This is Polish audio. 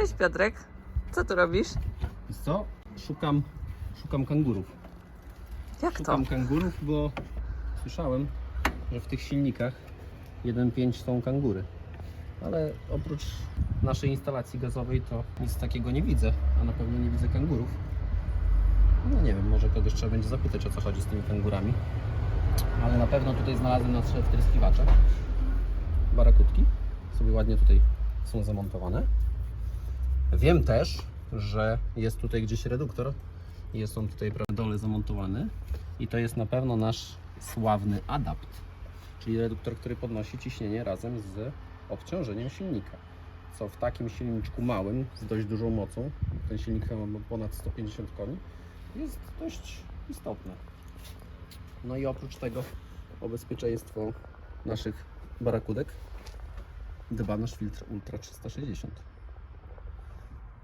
Cześć Piotrek, co tu robisz? Wiesz co? Szukam, szukam kangurów. Jak to? Szukam kangurów, bo słyszałem, że w tych silnikach 1.5 są kangury. Ale oprócz naszej instalacji gazowej to nic takiego nie widzę, a na pewno nie widzę kangurów. No nie wiem, może kogoś trzeba będzie zapytać o co chodzi z tymi kangurami. Ale na pewno tutaj znalazłem nasze wtryskiwacze. Barakutki sobie ładnie tutaj są zamontowane. Wiem też, że jest tutaj gdzieś reduktor. Jest on tutaj na dole zamontowany. I to jest na pewno nasz sławny adapt. Czyli reduktor, który podnosi ciśnienie razem z obciążeniem silnika. Co w takim silniczku małym, z dość dużą mocą, ten silnik ma ponad 150 koni, jest dość istotne. No i oprócz tego o bezpieczeństwo naszych barakudek dba nasz filtr Ultra 360.